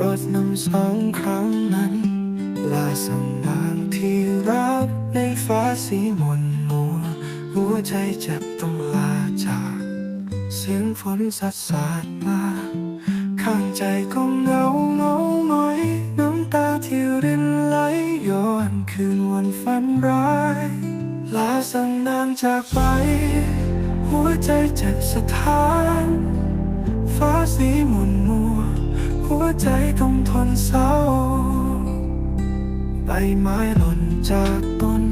ดนำสองครั้งนั้น ลาสำนางที่รักในฟ้าสีมนมัว หัวใจเจ็บต้องลาจาก เสียงฝนสัดสาดมาข้างใจก็เหงาเหงาหงอยน้ำตาที่รินไหลย้อนคืนวันฝันร้าย ลาสังนางจากไป หัวใจเจ็บสะท้าน ฟ้าสีหมุนมัว ใจต้องทนเศร้าใบไม้หล่นจากต้น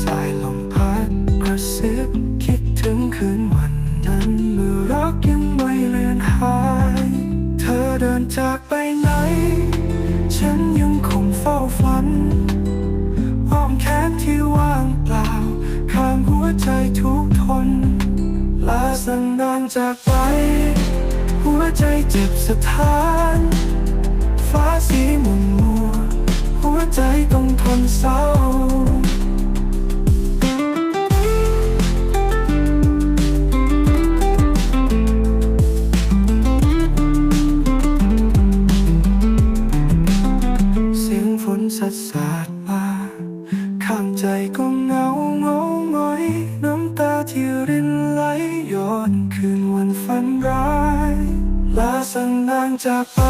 สายลมพัดกระซิบคิดถึงคืนวันนั้นเมื่อรักยังไม่เลือนหาย เธอเดินจากไปไหน ฉันยังคงเฝ้าฝันอ้อมแขนที่ว่างเปล่า ข้างหัวใจทุกทน ลาสันนานจากไป หัวใจเจ็บสะท้าน ฟ้าสีหมุนมัวหัวใจต้องทนเศร้าเสียงฝนสัดสาดมาข้างใจก็เงาเงาหงอยน้ำตาที่รินไหลย้อนคืนวันฝันร้ายลาสังนางจากไป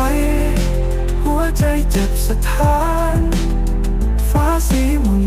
ใจเจ็บสะท้าน ฟ้าสีมุน